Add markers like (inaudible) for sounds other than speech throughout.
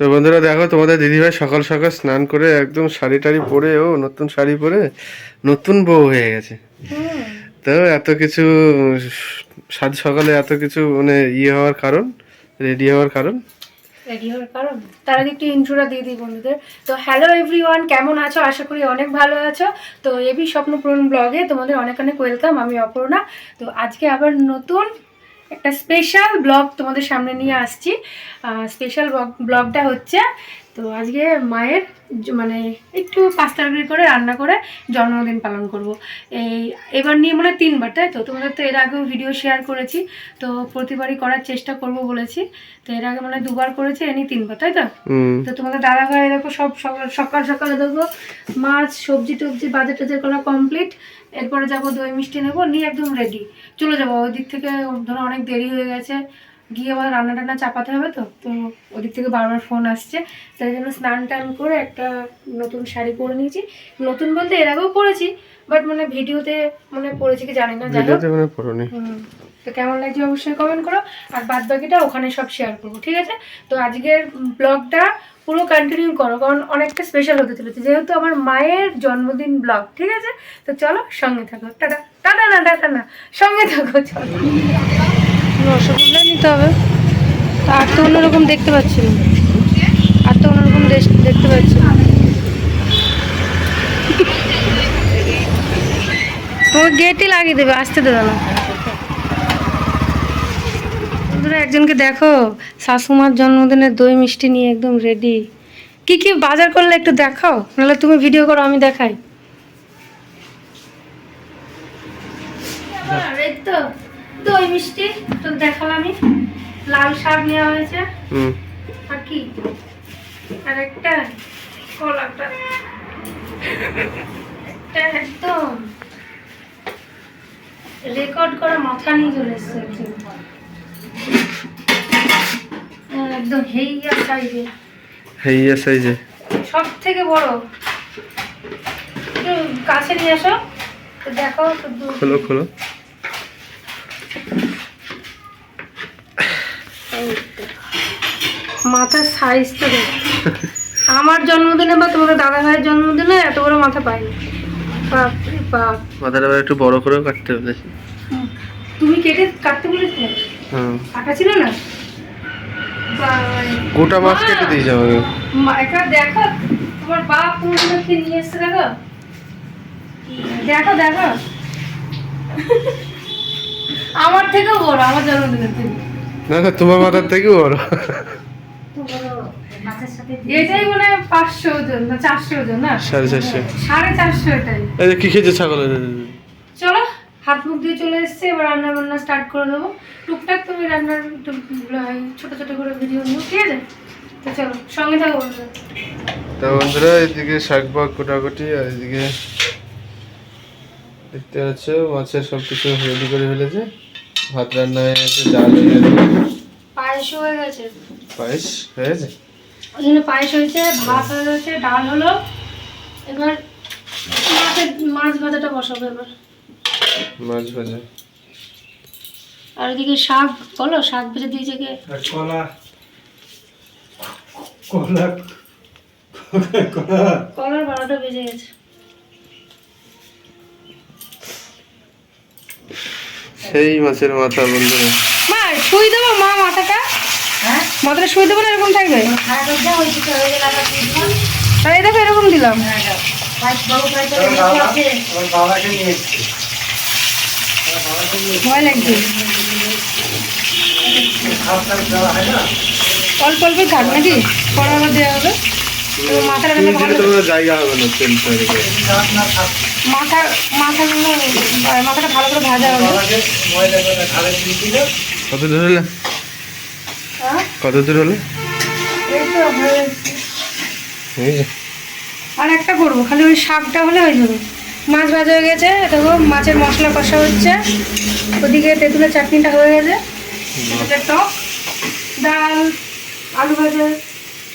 তো বন্ধুরা দেখো, তোমাদের দিদিভাই সকাল সকাল স্নান করে একদম শাড়ি টাড়ি পরে ও নতুন শাড়ি পরে নতুন বউ হয়ে গেছে। তো এত কিছু, সাত সকালে এত কিছু মানে ইয়ে হওয়ার কারণ, রেডি হওয়ার কারণ। রেডি হওয়ার কারণ? তার আগে একটু ইন্ট্রোটা দিয়ে দিই বন্ধুদের। তো হ্যালো এভরিওয়ান, কেমন আছো? আশা করি অনেক ভালো আছো। তো এবি স্বপ্নপূরণ ব্লগে তোমাদের অনেক অনেক ওয়েলকাম, আমি অপর্ণা। তো আজকে আবার নতুন একটা স্পেশাল ব্লগ তোমাদের সামনে নিয়ে আসছি। স্পেশাল ব্লগটা হচ্ছে তো আজকে মায়ের মানে একটু পাঁচ তরকারি করে রান্না করে জন্মদিন পালন করব। এই এবার নিয়ে মানে তিনবার তাই তো? তোমাদের তো এর আগেও ভিডিও শেয়ার করেছি তো প্রতিবারই করার চেষ্টা করব বলেছি। তো এর আগে মানে দুবার করেছি এ নিয়ে তিনবার তাই তো? তো তোমাদের দাদা ভাই দেখো সব সকাল সকাল সকালে দেখো মাছ সবজি টবজি বাজার টাজার করা কমপ্লিট এরপরে যাব দই মিষ্টি নেব, নিয়ে একদম রেডি চলে যাব ওই দিক থেকে ধরো অনেক দেরি হয়ে গেছে, গিয়ে আবার রান্না টান্না চাপাতে হবে তো তো ওদিক থেকে বারবার ফোন আসছে। তাই জন্য স্নান টান করে একটা নতুন শাড়ি পরে নিয়েছি। নতুন বলতে এর আগেও পরেছি বাট মানে ভিডিওতে মানে পড়েছি কি জানি না ভিডিওতে মানে পড়নি। হুম। তো কেমন লাগছে অবশ্যই কমেন্ট করো। আর বাদ বাকিটা ওখানে সব শেয়ার করব ঠিক আছে? তো আজকের ব্লগটা পুরো কন্টিনিউ করো কারণ অনেকটা স্পেশাল হতে চলেছে যেহেতু আমার মায়ের জন্মদিন ব্লগ ঠিক আছে? তো চলো সঙ্গে থাকো। টাটা টাটা না টাটা না সঙ্গে থাকো চলো। রসগোল্লা নিতে হবে। তা আর তো অন্যরকম দেখতে পাচ্ছি না। আর তো অন্যরকম দেশ- দেখতে পাচ্ছি না। গেটই লাগিয়ে দেবে আসতে দেবে না। বন্ধুরা একজনকে দেখো শাশুমার জন্মদিনের দই মিষ্টি নিয়ে একদম রেডি কি কি বাজার করলে একটু দেখাও নাহলে তুমি ভিডিও করো আমি দেখাই। তো দই মিষ্টি তো দেখালামই লাল শাক নেওয়া হয়েছে। আর কি? আর একটা কলাটা। একটা একদম রেকর্ড করা মাথা নিয়ে চলে এসছে একজন। হ্যাঁ, একদম হেইয়া সাইজে হেইয়া সাইজে সব থেকে বড়। একটু কাছে নিয়ে আসো তো দেখো তো খোলো খোলো। মাথার সাইজটা দেখো। আমার জন্মদিনে বা তোমাদের দাদা ভাইয়ের জন্মদিনে এত বড় মাথা পাইনি। মাথাটা আবার একটু বড় করেও কাটতে বলেছি তুমি কেটে কাটতে বলেছিলে? হ্যাঁ কাটা ছিল না। গোটা মাছ কেটে দিয়েছি আমাকে। মা, একটা দেখো তোমার বাপ তোমার কি নিয়ে এসছে দেখো? দেখো দেখো। আমার থেকেও বড় আমার জন্মদিনের থেকে না না তোমার মাথার থেকেও বড়। এটাই মনে হয় পাঁচশো ওজন না চারশো ওজন না? সাড়ে চারশো। সাড়ে চারশো এটাই। এই যে কি খেয়েছে ছাগল চলো হাত মুখ দিয়ে চলে এসছে এবার রান্না বান্না স্টার্ট করে দেবো। টুকটাক তুমি রান্নার ছোটো ছোটো করে ভিডিও নিও ঠিক আছে? তো চলো সঙ্গে থাকো বন্ধুরা। তা বন্ধুরা এদিকে শাক বাগ কোটাকুটি আর এদিকে দেখতে পাচ্ছ মাছের সব কিছু রেডি করে ফেলেছে। ভাত রান্না হয়ে গেছে ডাল হয়ে গেছে। পায়েস হয়ে গেছে। পায়েস হয়ে গেছে? ওই জন্য পায়েস হয়েছে ভাত হয়ে গেছে ডাল হলো। এবার মাছের মাছ ভাজাটা বসাবো এবার। মাছ ভাজা। আর ওইদিকে শাক বলো শাক ভেজে দিয়েছে কে? কলা। কলা কলা। কলার বারোটা বেজে গেছে। সেই মাছের মাথা বন্ধুরা। মা শুই দেবো মা মাথাটা? মাথাটা শুই দেবো না? এরকম থাকবে? আর এই দেখো এরকম দিলাম। এসছি। ভয় লাগছে। হয় অল্প অল্পই থাক নাকি? পরে আবার দেওয়া হবে। মাথা মাথাগুলো মাথাটা ভালো করে ভাজা হবে। কত হ্যাঁ কত দূর হলে? আর একটা করব খালি ওই শাকটা হলে হয়ে যাবে। মাছ ভাজা হয়ে গেছে দেখো মাছের মশলা কষা হচ্ছে। ওদিকে তেঁতুলের চাটনিটা হয়ে গেছে। তেঁতুলের টক ডাল আলু ভাজা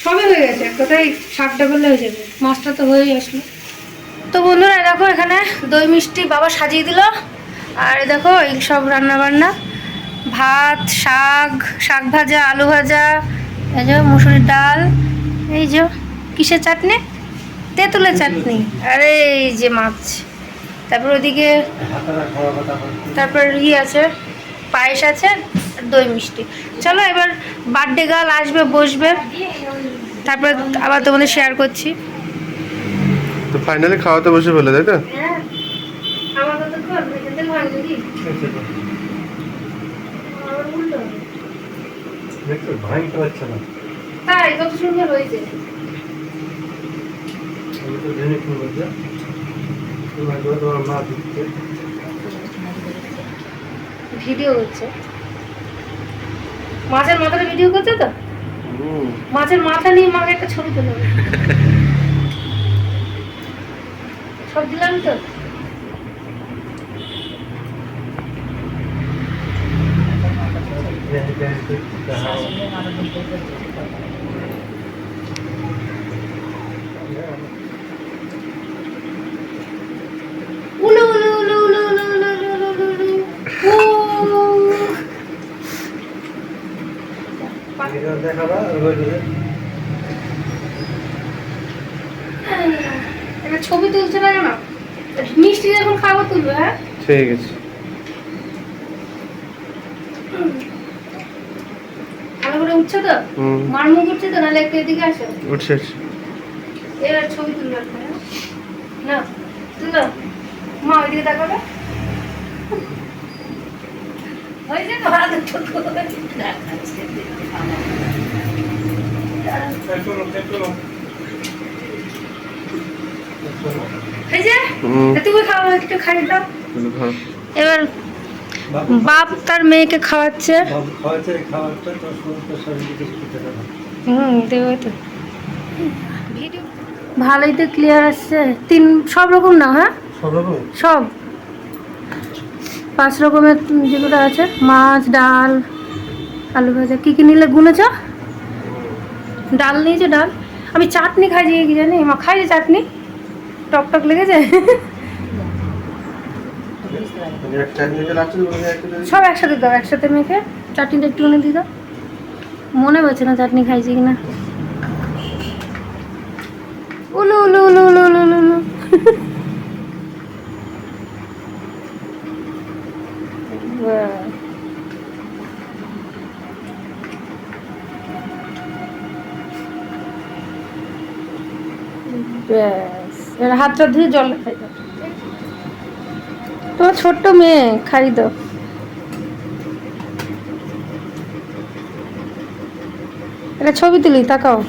সবই হয়ে গেছে। কথায় শাকটা করলে হয়ে যাবে? মাছটা তো হয়েই আসলো। তো বন্ধুরা দেখো এখানে দই মিষ্টি বাবা সাজিয়ে দিল। আর দেখো এই সব রান্না বান্না ভাত শাক শাক ভাজা আলু ভাজা এই যে মুসুরির ডাল এই যে কিসের চাটনি? তেঁতুলের চাটনি। আরে এই যে মাছ। তারপর ওদিকে তারপর ই আছে পায়েস আছে আর দই মিষ্টি। চলো এবার বার্থডে গার্ল আসবে বসবে। তারপর আবার তোমাদের শেয়ার করছি। তো ফাইনালি খাওয়াতে বসে বলে তাই তো? হ্যাঁ। আমাদের তো। কর খেতে হয় যদি আবার উল্টো হবে। দেখছ ভাঙতে পারছে না তাই কত সুন্দর হয়েছে আমি তো জেনে কি বলছে তোমার করে তোমার মা দিচ্ছে ভিডিও হচ্ছে মাছের মাথাটা ভিডিও করছে তো হুম। মাছের মাথা নিয়ে মাকে একটা ছবি তুলে দেবে। সব দিলাম তো ছবি তুলছে না কেন মিষ্টি যখন খাব তুলবে হ্যাঁ? ঠিক আছে ভালো করে উঠছে তো? মার মুখ উঠছে তো? নাহলে একটু এদিকে আসো। উঠছে। এবার ছবি তুলবে? না তুলো। মা ওইদিকে তাকাবে? হয়েছে তো ভালো হয়েছে হুম। তা তুমি খাও একটু খাই দাও। এবার বাপ তার মেয়েকে খাওয়াচ্ছে। ভালোই তো ক্লিয়ার আসছে। তিন সব রকম না হ্যাঁ? সব পাঁচ রকমের যেগুলো আছে মাছ ডাল আলু ভাজা কী কী নিলে গুনেছ? ডাল নিয়েছে ডাল? আমি চাটনি খাই যে কি জানি মা খাই যে চাটনি? টক টক লেগেছে (laughs) নিতে লাগছে বলে একটা দিবি? সব একসাথে দাও, একসাথে মেখে চাটনিটা একটুখানি দিয়ে দাও। মনে পড়ছে না চাটনি খাইছি কিনা। উলু উলু উলু উলু উলু উলু উলু। ব্যাস। এবার হাতটা ধুয়ে জল খাই। ছোট্ট মেয়ে, খারিদ। এটা ছবি তুলি, তাকাও।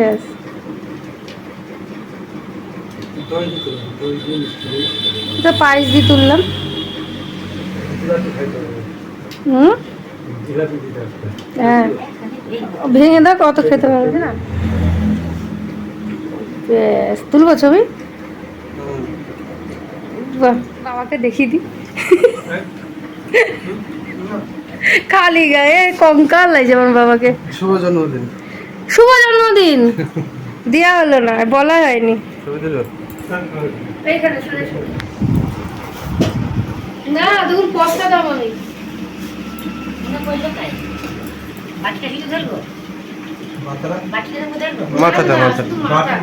Yes. এটা পায়েস দিয়ে তুললাম। হুম? হ্যাঁ। ভেঙে দাও, অত খেতে পারবে না। বেশ তুলবো ছবি? বাবাকে দেখিয়ে দিই। খালি গায়ে কঙ্কাল লাগছে আমার বাবাকে। শুভ জন্মদিন। শুভ জন্মদিন। দেওয়া হলো না বলা হয়নি। ছবি দিল এইখানে শুনে শুনে। না দেখুন পস্তা দাম নেই মাথাটা? মাথাটা মাথা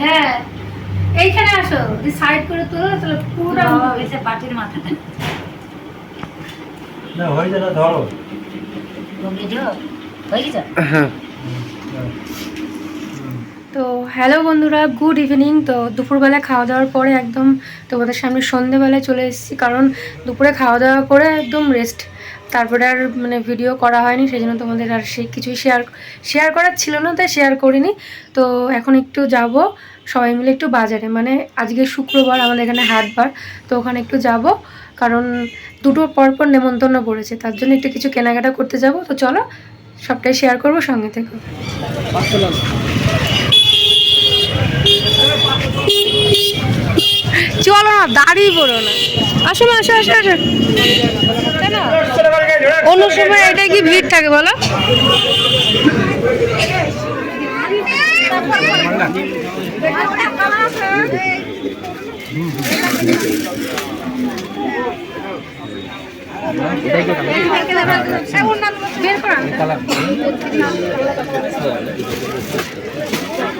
হ্যাঁ এইখানে আসো সাইড করে তো হ্যালো বন্ধুরা গুড ইভিনিং তো দুপুরবেলা খাওয়া দাওয়ার পরে একদম তোমাদের সামনে সন্ধেবেলায় চলে এসেছি, কারণ দুপুরে খাওয়া দাওয়া করে একদম রেস্ট তারপরে আর মানে ভিডিও করা হয়নি সেই জন্য তোমাদের আর সেই কিছুই শেয়ার শেয়ার করার ছিল না, তাই শেয়ার করিনি। তো এখন একটু যাব, সবাই মিলে একটু বাজারে। মানে আজকে শুক্রবার, আমাদের এখানে হাটবার, তো ওখানে একটু যাব। কারণ দুটো পরপর নেমন্তন্ন পড়েছে, তার জন্য একটু কিছু কেনাকাটা করতে যাব। তো চলো, সবটাই শেয়ার করব সঙ্গে থেকে দাঁড়িয়ে পড়ো না। আসো না আসো আসো আসো। তাই না অন্য সময় এটা কি ভিড় থাকে বলো? বের করে। (laughs)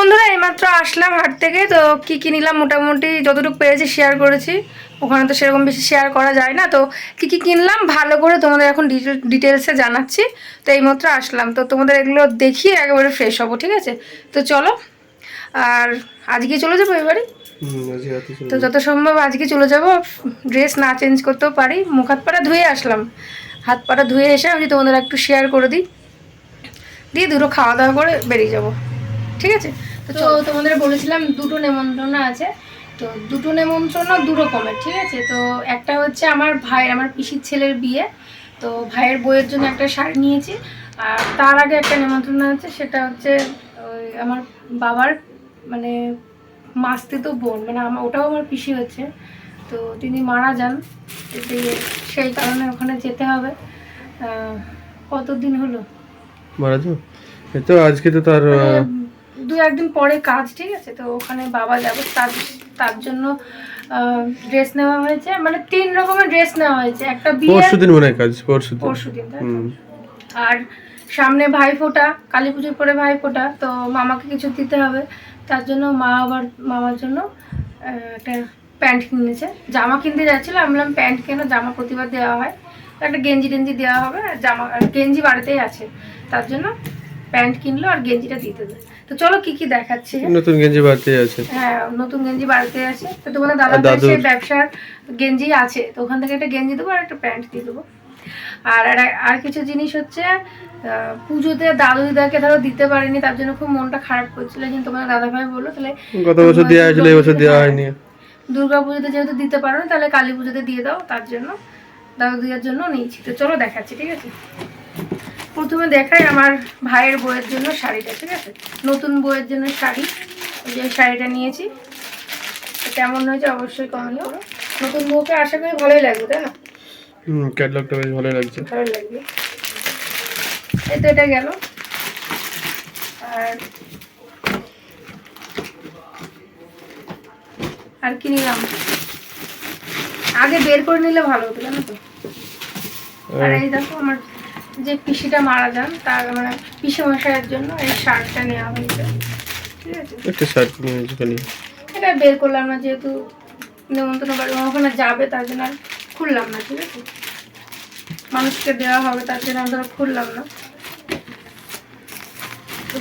বন্ধুরা এইমাত্র আসলাম হাট থেকে। তো কি কি নিলাম মোটামুটি যতটুকু পেরেছি শেয়ার করেছি। ওখানে তো সেরকম বেশি শেয়ার করা যায় না। তো কি কি কিনলাম? ভালো করে তোমাদের এখন ডিটেলসে জানাচ্ছি। তো এইমাত্র আসলাম। তো তোমাদের এগুলো দেখিয়ে একেবারে ফ্রেশ হব ঠিক আছে? তো চলো আর আজকে চলে যাব এবারে তো যত সম্ভব আজকে চলে যাব। ড্রেস না চেঞ্জ করতেও পারি। মুখ হাত পাটা ধুয়ে আসলাম। হাত পাটা ধুয়ে এসে আমি তোমাদের একটু শেয়ার করে দিই। দিয়ে দুটো খাওয়া দাওয়া করে বেরিয়ে যাব। ঠিক আছে? তো তো তোমাদের বলেছিলাম দুটো নেমন্ত্রণ আছে। তো দুটো নেমন্ত্রণ দু রকমের ঠিক আছে? তো একটা হচ্ছে আমার ভাই আমার পিসির ছেলের বিয়ে। তো ভাইয়ের বইয়ের জন্য একটা শাড়ি নিয়েছি। আর তার আগে একটা নেমন্ত্রণ আছে সেটা হচ্ছে ওই আমার বাবার মানে মাস্তিত বোন মানে আমার ওটাও আমার পিসি হচ্ছে। তো তিনি মারা যান তো সেই- কারণে ওখানে যেতে হবে। কতদিন হলো? মারা এই তো আজকে তো তার মানে দু একদিন পরে কাজ ঠিক আছে? তো ওখানে বাবা যাবে তার তার জন্য ড্রেস নেওয়া হয়েছে। মানে তিন রকমের ড্রেস নেওয়া হয়েছে। একটা বিয়ে পরশু দিন মনে কাজ পরশু দিন পরশু দিন তাই তো? হুম। আর সামনে ভাইফোঁটা কালী পুজোর পরে ভাইফোঁটা তো মামাকে কিছু দিতে হবে। তার জন্য মা আবার মামার জন্য একটা প্যান্ট কিনেছে। জামা কিনতে যাচ্ছিল আমি বললাম প্যান্ট কেন? জামা প্রতিবার দেওয়া হয়। একটা গেঞ্জি টেঞ্জি দেওয়া হবে আর জামা গেঞ্জি বাড়িতেই আছে। তার জন্য প্যান্ট কিনলো আর গেঞ্জিটা দিতে দেয়। তো চলো কি কি দেখাচ্ছি? নতুন গেঞ্জি বাড়তে আছে। হ্যাঁ নতুন গেঞ্জি বাড়িতে আছে। তো তোমাদের দাদা? সেই ব্যবসার গেঞ্জি আছে। তো ওখান থেকে একটা গেঞ্জি দেবো আর একটা প্যান্ট দিয়ে দেবো। আর আর- কিছু জিনিস হচ্ছে পুজোতে দাদু দিদাকে ধরো দিতে পারিনি তার জন্য খুব মনটা খারাপ করছিল। কিন্তু তোমাদের দাদা ভাই বলল তাহলে গত বছর দেওয়া হয়েছিল এই বছর দেওয়া হয়নি। দুর্গা পুজোতে যেহেতু দিতে পারো না তাহলে কালী পুজোতে দিয়ে দাও তার জন্য দাদু দিদার জন্য নিয়েছি। তো চলো দেখাচ্ছি ঠিক আছে? প্রথমে দেখাই আমার ভাইয়ের বইয়ের জন্য শাড়িটা ঠিক আছে? নতুন বইয়ের জন্য শাড়ি। ওই যে শাড়িটা নিয়েছি। কেমন হয়েছে অবশ্যই কমেন্ট করো। নতুন বউকে আশা করি ভালোই লাগবে তাই না? হুম ক্যাটলগটা বেশ ভালো লাগছে। ভালো লাগবে। এই তো এটা গেল। আর আর কি নিলাম? আগে বের করে নিলে ভালো হতো জানো তো? আর এই দেখো আমার যে পিসিটা মারা যান তার মানে পিসি মশাইয়ের জন্য এই শার্টটা নেওয়া হয়েছে। ঠিক আছে? একটা শার্ট খালি এটা বের করলাম না যেহেতু নেমন্তন্ন বাড়ি ওখানে যাবে তার জন্য আর খুললাম না ঠিক আছে? মানুষকে দেওয়া হবে তার জন্য আমরা খুললাম না।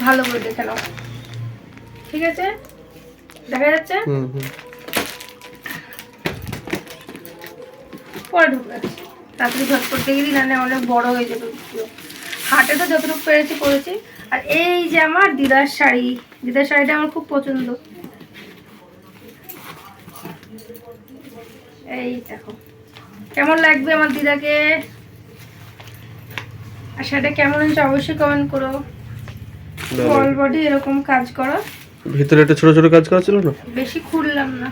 ভালো করে দেখে নাও। ঠিক আছে? দেখা যাচ্ছে? হুম হুম। পরে ঢুকে তাড়াতাড়ি ঝটপট দেখে দিই নাহলে অনেক বড় হয়ে যাবে হাটে তো যতটুকু পেরেছি করেছি। আর এই যে আমার দিদার শাড়ি দিদার শাড়িটা আমার খুব পছন্দ। এই দেখো কেমন লাগবে আমার দিদাকে? আর সেটা কেমন হয়েছে অবশ্যই কমেন্ট করো। অল বডি এরকম কাজ করো। ভিতরে একটা ছোট ছোট কাজ করা ছিল না? বেশি খুললাম না।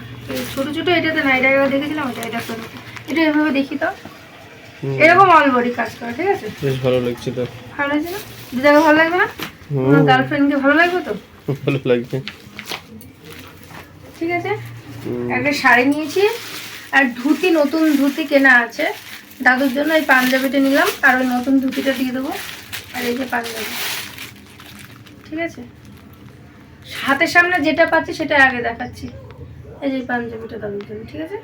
ছোট ছোট এটাতে না এটা দেখেছিলাম এটা এটা করে। এটা এভাবে দেখি তো এরকম অল বডি কাজ করে ঠিক আছে? বেশ ভালো লাগছে তো। ভালো লাগছে না? দিদাকে ভালো লাগবে না? আমার গার্লফ্রেন্ডকে ভালো লাগবে তো? ভালো লাগছে ঠিক আছে? একটা শাড়ি নিয়েছি আর ধুতি নতুন ধুতি কেনা আছে। দাদুর জন্য এই পাঞ্জাবিটা নিলাম আর ওই নতুন ধুতিটা দিয়ে দেবো। আর এই যে পাঞ্জাবি। ঠিক আছে? হাতের সামনে যেটা পাচ্ছি সেটা আগে দেখাচ্ছি। এই যে পাঞ্জাবিটা দাদুর জন্য ঠিক আছে?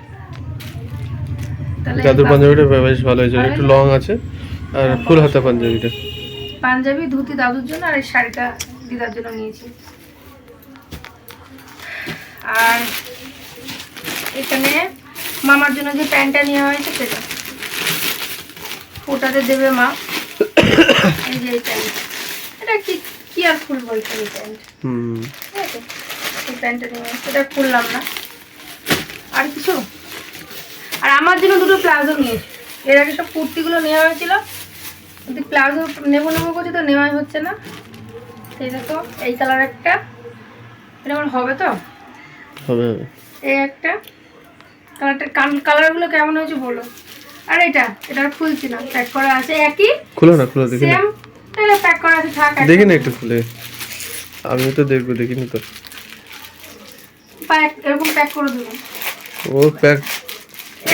দাদুর পাঞ্জাবিটা বেশ ভালো হয়েছে। একটু লং আছে আর ফুল হাতা পাঞ্জাবিটা। পাঞ্জাবি ধুতি দাদুর জন্য আর এই শাড়িটা দিদার জন্য নিয়েছি। আর এখানে মামার জন্য যে প্যান্টটা নেওয়া হয়েছে সেটা। ওটাতে দেবে মা। এই যে এই প্যান্ট। এটা কি কি আর ফুল বলছে এই প্যান্ট? হুম। ঠিক আছে এই প্যান্টটা নিয়ে সেটা খুললাম না। আর কিছু? আর আমার জন্য দুটো প্লাজো নিয়েছি। এর আগে সব কুর্তিগুলো নেওয়া হয়েছিল। কিন্তু প্লাজো নেব নেব করছি তো নেওয়াই হচ্ছে না। সেই দেখো এই কালার একটা। এটা আমার হবে তো? হবে হবে। এই একটা। কালারটা কালারগুলো কেমন হয়েছে বলো? আর এটা এটা খুলছি না। প্যাক করা আছে একই। খুলো না খুলো দেখি সেম প্যাক করা আছে থাক দেখি না একটু খুলে। আমিও তো দেখব দেখিনি তো। প্যাক এরকম প্যাক করে দেবো। ও প্যাক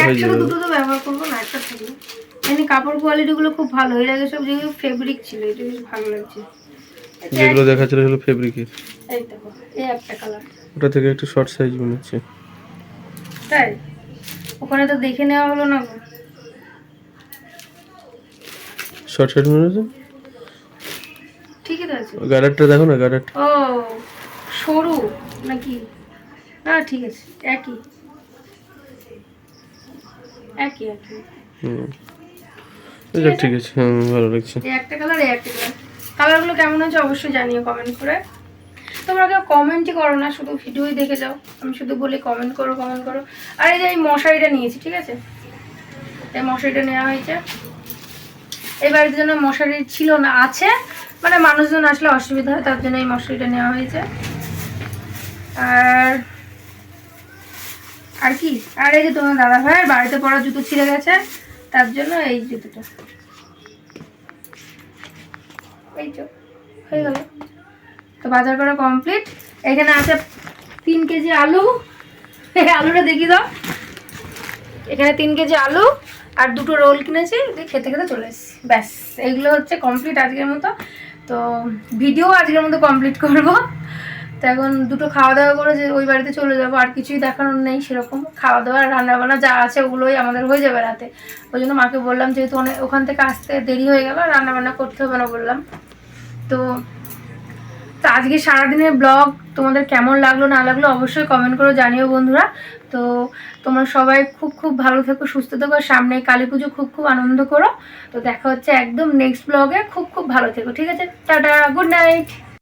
হয়ে যাবে। দুটো তো ব্যবহার করব না একটা থাকবে। এমনি কাপড় কোয়ালিটি গুলো খুব ভালো এর আগে সব যেগুলো ফেব্রিক ছিল এটা বেশ ভালো লাগছে। যেগুলো দেখাচ্ছিল সেগুলো ফেব্রিকের এই দেখো এই একটা কালার ওটা থেকে একটু শর্ট সাইজ মনে হচ্ছে তাই? ওখানে তো দেখে নেওয়া হলো না। শর্ট সাইজ মনে হচ্ছে ঠিকই তো আছে। গার্ডারটা দেখো না গার্ডারটা ও সরু নাকি? না ঠিক আছে একই। একই একই। হুম। যাক ঠিক আছে হুম ভালো লাগছে। এই একটা কালার এই একটা কালার কালারগুলো কেমন হয়েছে অবশ্যই জানিও কমেন্ট করে। তোমরা কেউ কমেন্টই করো না শুধু ভিডিওই দেখে যাও। আমি শুধু বলি কমেন্ট করো কমেন্ট করো। আর এই যে এই মশারিটা নিয়েছি ঠিক আছে? এই মশারিটা নেওয়া হয়েছে। এই বাড়িতে জন্য মশারি ছিল না আছে মানে মানুষজন আসলে অসুবিধা হয় তার জন্য এই মশারিটা নেওয়া হয়েছে। আর আর কি? আর এই যে তোমার দাদা ভাইয়ের বাড়িতে পড়া জুতো ছিঁড়ে গেছে, তার জন্য এই জুতোটা। এই তো, হয়ে তো বাজার করা কমপ্লিট এখানে আছে তিন কেজি আলু। আলুটা দেখি দাও। এখানে তিন কেজি আলু আর দুটো রোল কিনেছি খেতে খেতে চলে এসেছি। ব্যাস, এইগুলো হচ্ছে কমপ্লিট আজকের মতো। তো ভিডিও আজকের মতো কমপ্লিট করব। তো এখন দুটো খাওয়া দাওয়া করে যে ওই বাড়িতে চলে যাব, আর কিছুই দেখানোর নেই সেরকম। খাওয়া দাওয়া রান্না বান্না যা আছে ওগুলোই আমাদের হয়ে যাবে রাতে। ওই জন্য মাকে বললাম যেহেতু অনেক, ওখান থেকে আসতে দেরি হয়ে গেল রান্না বান্না করতে হবে না বললাম। তো তো আজকে সারাদিনের ব্লগ তোমাদের কেমন লাগল, না লাগল অবশ্যই কমেন্ট করে জানিও বন্ধুরা। তো তোমরা সবাই খুব খুব ভালো থেকো, সুস্থ থেকো সামনে কালী পুজো খুব খুব আনন্দ করো। তো দেখা হচ্ছে একদম নেক্সট ব্লগে খুব খুব ভালো থেকো, ঠিক আছে? Tata good night